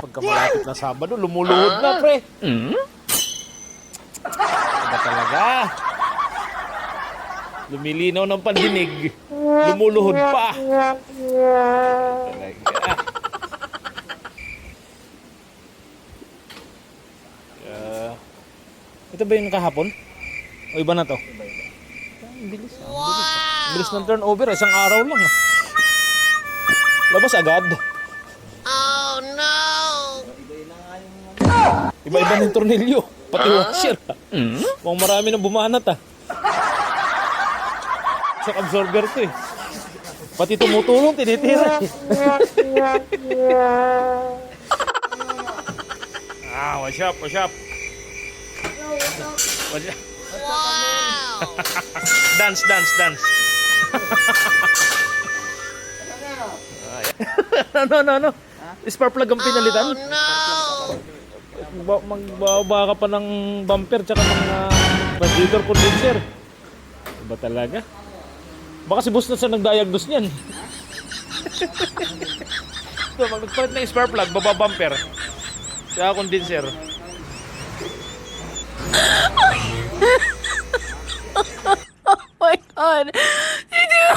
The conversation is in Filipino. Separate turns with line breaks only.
pagka malapit na Sabado, lumuluhod na, pre. Ba talaga? Lumilinaw ng pandinig, lumuluhod pa. Talaga. Ah, ito ba yung kahapon? O iba na to? Ang bilis. Wow! Bilis, ah. bilis ng turnover, isang araw lang. Labas agad. Iba-iba ng tornilyo. Pati washer. Mm? Mukhang marami nang bumanat ah. Sa absorber to eh. Pati tumutulong, tinitira ah, what's up, what's up? What's up?
Wow!
Dance, dance, dance. ano, ano, ano? Spark plug ang pinalitan?
Oh no!
ba- magbaba ka pa ng bumper tsaka ng ah, uh, radiator condenser. Iba talaga. Baka si boss na sa nagdiagnose niyan. so, pag nagpalit ng spark plug, baba bumper. Tsaka condenser. oh my god! Did you...